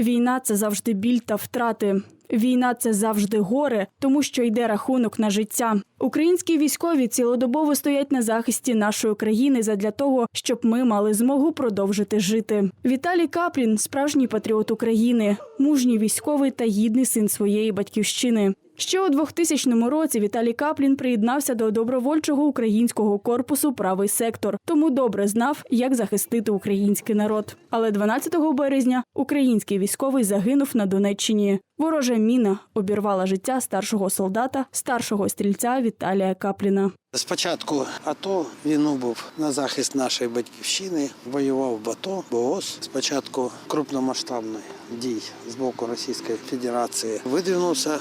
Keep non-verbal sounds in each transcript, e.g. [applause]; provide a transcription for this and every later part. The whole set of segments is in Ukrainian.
Війна це завжди біль та втрати. Війна це завжди горе, тому що йде рахунок на життя. Українські військові цілодобово стоять на захисті нашої країни задля того, щоб ми мали змогу продовжити жити. Віталій Каплін справжній патріот України, мужній військовий та гідний син своєї батьківщини. Ще у 2000 році Віталій Каплін приєднався до добровольчого українського корпусу Правий сектор, тому добре знав, як захистити український народ. Але 12 березня український військовий загинув на Донеччині. Ворожа міна обірвала життя старшого солдата, старшого стрільця Віталія Капліна. Спочатку АТО він був на захист нашої батьківщини, воював в АТО, БОС. Спочатку крупномасштабних дій з боку Російської Федерації видвинувся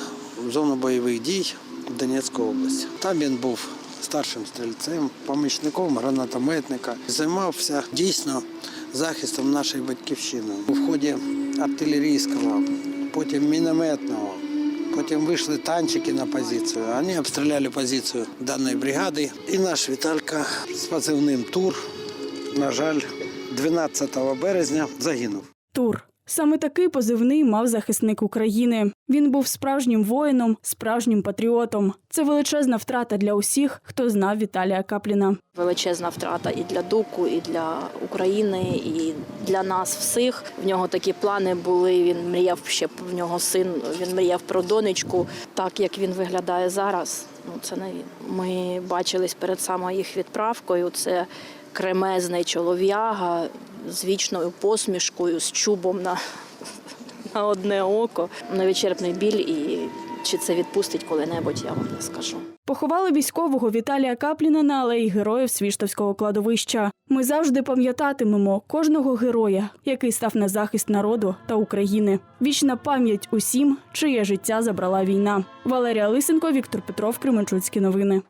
в зону бойових дій в Донецьку область. Там він був старшим стрільцем, помічником гранатометника. Займався дійсно захистом нашої батьківщини у ході артилерійського, потім мінометного. Потім вийшли танчики на позицію. Вони обстріляли позицію даної бригади. І наш Віталька з позивним Тур, на жаль, 12 березня загинув. Тур. Саме такий позивний мав захисник України. Він був справжнім воїном, справжнім патріотом. Це величезна втрата для усіх, хто знав Віталія Капліна. Величезна втрата і для Дуку, і для України, і для нас всіх. В нього такі плани були. Він мріяв ще в нього син. Він мріяв про донечку. Так як він виглядає зараз, ну це не він. Ми бачились перед самою їх відправкою. Це кремезний чолов'яга з вічною посмішкою, з чубом на, [laughs] на одне око. Невичерпний біль і чи це відпустить коли-небудь, я вам не скажу. Поховали військового Віталія Капліна на алеї героїв Свіштовського кладовища. Ми завжди пам'ятатимемо кожного героя, який став на захист народу та України. Вічна пам'ять усім, чиє життя забрала війна. Валерія Лисенко, Віктор Петров, Кременчуцькі новини.